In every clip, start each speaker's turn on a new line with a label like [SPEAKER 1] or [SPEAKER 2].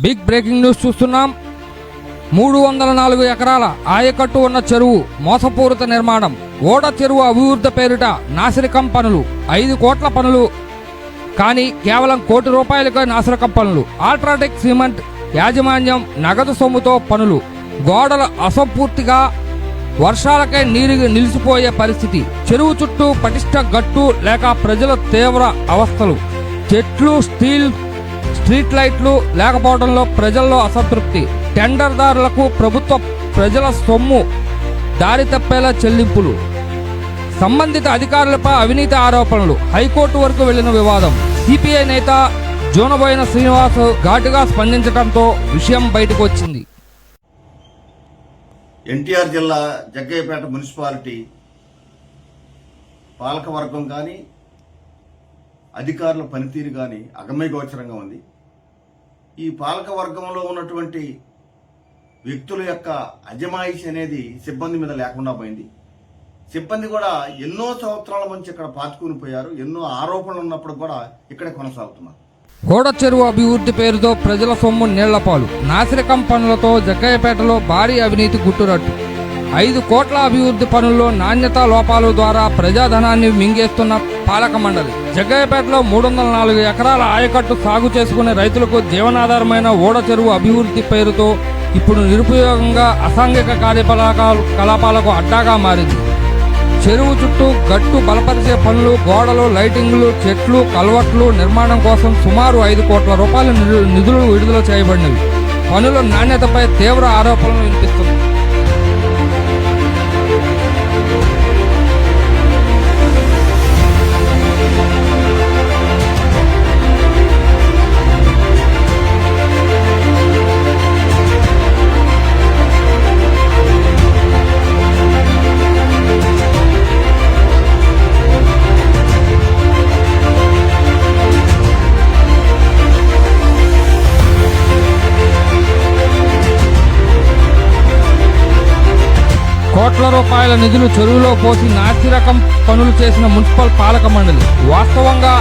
[SPEAKER 1] Big breaking news చూస్తున్నాం. మూడు వందల నాలుగు ఎకరాల ఆయకట్టు ఉన్న చెరువు మోసపూరిత నిర్మాణం. ఓడ చెరువు అభివృద్ధి పేరిట నాసిరకం పనులు. ఐదు కోట్ల పనులు. కానీ కేవలం కోటి రూపాయలకే నాసిరకం పనులు. ఆల్ట్రాటెక్ సిమెంట్ యాజమాన్యం నగదు సొమ్ముతో పనులు. గోడల అసంపూర్తిగా వర్షాలకే నీరు నిలిచిపోయే పరిస్థితి. చెరువు చుట్టూ పటిష్ట గట్టు లేక ప్రజల తీవ్ర అవస్థలు. చెట్లు స్టీల్ స్ట్రీట్ లైట్లు లేకపోవడంలో ప్రజల్లో అసంతృప్తి. టెండర్దారులకు ప్రభుత్వ ప్రజల సొమ్ము దారి తప్పేలా చెల్లింపులు. సంబంధిత అధికారులపై అవినీతి ఆరోపణలు. హైకోర్టు వరకు వెళ్ళిన వివాదం. సిపిఐ నేత జోనబోయిన శ్రీనివాస్ ఘాటుగా స్పందించడంతో విషయం బయటకు వచ్చింది
[SPEAKER 2] ఎన్టీఆర్ జిల్లా జగ్గయ్యపేట మున్సిపాలిటీ పాలకవర్గం కానీ అధికారుల పనితీరు కానీ అగమ్యగోచరంగా ఉంది. ఈ పాలకవర్గంలో ఉన్నటువంటి వ్యక్తుల యొక్క అజమాయిషి అనేది సిబ్బంది మీద లేకుండా పోయింది. సిబ్బంది కూడా ఎన్నో సంవత్సరాల నుంచి ఇక్కడ పాతుకుని పోయారు. ఎన్నో ఆరోపణలు ఉన్నప్పుడు కూడా ఇక్కడే కొనసాగుతున్నారు.
[SPEAKER 1] గోడ చెరువు అభివృద్ధి పేరుతో ప్రజల సొమ్ము నీళ్ళపాలు. నాసిరకం పనులతో జగ్గయ్యపేటలో భారీ అవినీతి గుట్టురట్టు. ఐదు కోట్ల అభివృద్ధి పనుల్లో నాణ్యతా లోపాల ద్వారా ప్రజాధనాన్ని మింగేస్తున్న పాలక మండలి. జగ్గయ్యపేటలో మూడు వందల నాలుగు ఎకరాల ఆయకట్టు సాగు చేసుకునే రైతులకు జీవనాధారమైన ఓడ చెరువు అభివృద్ధి పేరుతో ఇప్పుడు నిరుపయోగంగా అసాంఘిక కార్యకలాపాలు కలాపాలకు అడ్డాగా మారింది. చెరువు చుట్టూ గట్టు బలపరిచే పనులు గోడలు లైటింగ్లు చెట్లు కల్వట్లు నిర్మాణం కోసం సుమారు ఐదు కోట్ల రూపాయల నిధులు విడుదల చేయబడినవి. పనుల నాణ్యతపై తీవ్ర ఆరోపణలు వినిపిస్తున్నాయి. కోట్ల రూపాయల నిధులు చెరువులో పోసి నాసి రకం పనులు చేసిన మున్సిపల్ పాలక మండలి. వాస్తవంగా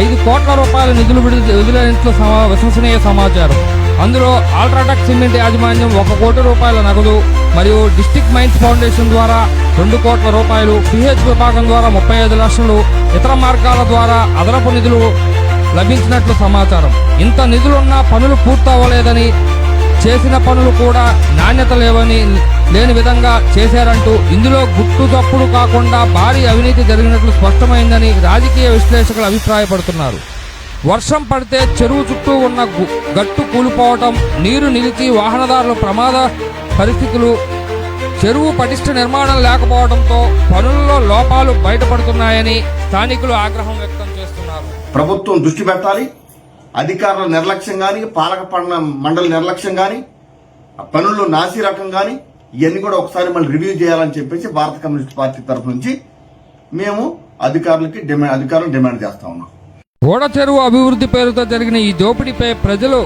[SPEAKER 1] ఐదు కోట్ల రూపాయల నిధులు విడుదల విడుదలైనట్లు విశ్వసనీయ సమాచారం. అందులో ఆల్ట్రాటెక్ సిమెంట్ యాజమాన్యం ఒక కోటి రూపాయల నగదు మరియు డిస్టిక్ మైన్స్ ఫౌండేషన్ ద్వారా రెండు కోట్ల రూపాయలు పిహెచ్ విభాగం ద్వారా ముప్పై ఐదు లక్షలు ఇతర మార్గాల ద్వారా అదనపు నిధులు లభించినట్లు సమాచారం. ఇంత నిధులున్నా పనులు పూర్తవ్వలేదని చేసిన పనులు కూడా నాణ్యత లేవని లేని విధంగా చేశారంటూ ఇందులో గుట్టు తప్పుడు కాకుండా భారీ అవినీతి జరిగినట్లు స్పష్టమైందని రాజకీయ విశ్లేషకులు అభిప్రాయపడుతున్నారు. వర్షం పడితే చెరువు చుట్టూ ఉన్న గట్టు కూలిపోవటం నీరు నిలిచి వాహనదారుల ప్రమాద పరిస్థితులు చెరువు పటిష్ట నిర్మాణం లేకపోవడంతో పనుల్లో లోపాలు బయటపడుతున్నాయని స్థానికులు ఆగ్రహం వ్యక్తం చేస్తున్నారు.
[SPEAKER 2] ప్రభుత్వం దృష్టి పెట్టాలి. అధికారుల నిర్లక్ష్యం కానీ పాలక మండలి నిర్లక్ష్యం కానీ పనులు పనుల్లో నాసి రకం కానీ ఇవన్నీ కూడా ఒకసారి మళ్ళీ రివ్యూ చేయాలని చెప్పేసి భారత కమ్యూనిస్ట్ పార్టీ తరఫు నుంచి మేము అధికారులకి డిమాండ్ అధికారులు డిమాండ్ చేస్తా ఉన్నాం.
[SPEAKER 1] ఓడ చెరువు అభివృద్ధి పేరుతో జరిగిన ఈ దోపిడీపై ప్రజలు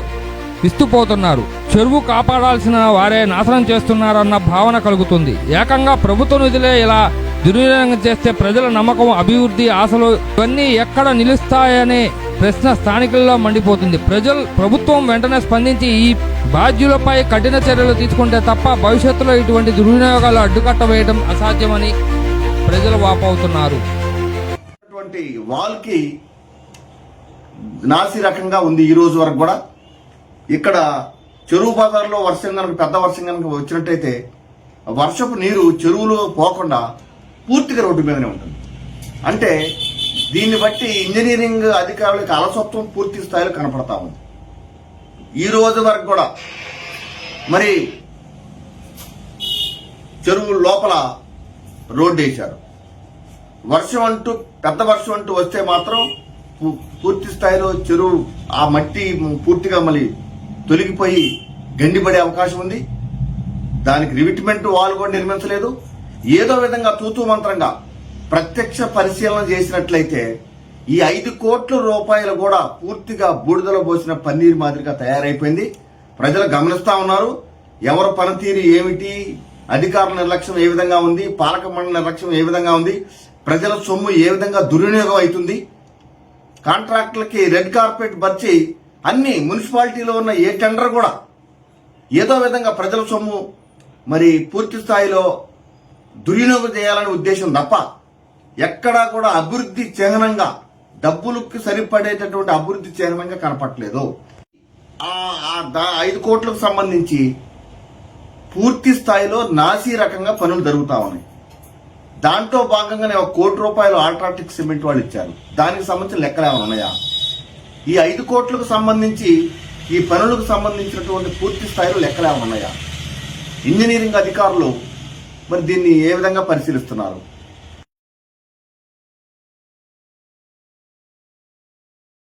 [SPEAKER 1] ఇస్తుపోతున్నారు చెరువు కాపాడాల్సిన వారే నాశనం చేస్తున్నారన్న భావన కలుగుతుంది. ఏకంగా ప్రభుత్వ నిధులే ఇలా దుర్వినియోగం చేస్తే ప్రజల నమ్మకం అభివృద్ధి ఆశలు ఇవన్నీ ఎక్కడ నిలుస్తాయనే ప్రశ్న స్థానికుల్లో మండిపోతుంది. ప్రజలు ప్రభుత్వం వెంటనే స్పందించి ఈ బాధ్యులపై కఠిన చర్యలు తీసుకుంటే తప్ప భవిష్యత్తులో ఇటువంటి దుర్వినియోగాలు అడ్డుకట్ట వేయడం అసాధ్యమని ప్రజలు వాపవుతున్నారు
[SPEAKER 2] అటువంటి వాల్కి నాసి రకంగా ఉంది ఈ రోజు వరకు కూడా. ఇక్కడ చెరువు బజార్లో వర్షం కనుక పెద్ద వర్షం కనుక వచ్చినట్టయితే వర్షపు నీరు చెరువులో పోకుండా పూర్తిగా రోడ్డు మీదనే ఉంటుంది. అంటే దీన్ని బట్టి ఇంజనీరింగ్ అధికారులకు అలసత్వం పూర్తి స్థాయిలో కనపడతా ఉంది. ఈ రోజు వరకు కూడా మరి చెరువు లోపల రోడ్డు వేశారు. వర్షం అంటూ పెద్ద వర్షం అంటూ వస్తే మాత్రం పూ- పూర్తి స్థాయిలో చెరువు ఆ మట్టి పూర్తిగా మళ్ళీ తొలగిపోయి గండిపడే అవకాశం ఉంది. దానికి రివిట్మెంట్ వాల్ కూడా నిర్మించలేదు. ఏదో విధంగా తూతూ మంత్రంగా ప్రత్యక్ష పరిశీలన చేసినట్లయితే ఈ ఐదు కోట్ల రూపాయలు కూడా పూర్తిగా బూడిదలో పోసిన పన్నీర్ మాదిరిగా తయారైపోయింది. ప్రజలు గమనిస్తా ఉన్నారు. ఎవరు పనితీరు ఏమిటి? అధికారుల నిర్లక్ష్యం ఏ విధంగా ఉంది? పాలక మండలి నిర్లక్ష్యం ఏ విధంగా ఉంది? ప్రజల సొమ్ము ఏ విధంగా దుర్వినియోగం అవుతుంది? కాంట్రాక్టులకి రెడ్ కార్పెట్ బర్చి అన్ని మున్సిపాలిటీలో ఉన్న ఏ టెండర్ కూడా ఏదో విధంగా ప్రజల సొమ్ము మరి పూర్తి స్థాయిలో దుర్వినియోగం చేయాలనే ఉద్దేశం తప్ప ఎక్కడా కూడా అభివృద్ధి చిహ్నంగా డబ్బులకు సరిపడేటటువంటి అభివృద్ధి చిహ్నంగా కనపట్లేదు దా- ఐదు కోట్లకు సంబంధించి పూర్తి స్థాయిలో నాసీ రకంగా పనులు జరుగుతా ఉన్నాయి. దాంట్లో భాగంగానే ఒక కోటి రూపాయలు ఆల్ట్రాటిక్ సిమెంట్ వాళ్ళు ఇచ్చారు. దానికి సంబంధించిన లెక్కలు ఏమైనా ఉన్నాయా? ఈ ఐదు కోట్లకు సంబంధించి ఈ పనులకు సంబంధించినటువంటి పూర్తి స్థాయిలో లెక్కలు ఏమైనా ఉన్నాయా? ఇంజనీరింగ్ అధికారులు మరి దీన్ని ఏ విధంగా పరిశీలిస్తున్నారు?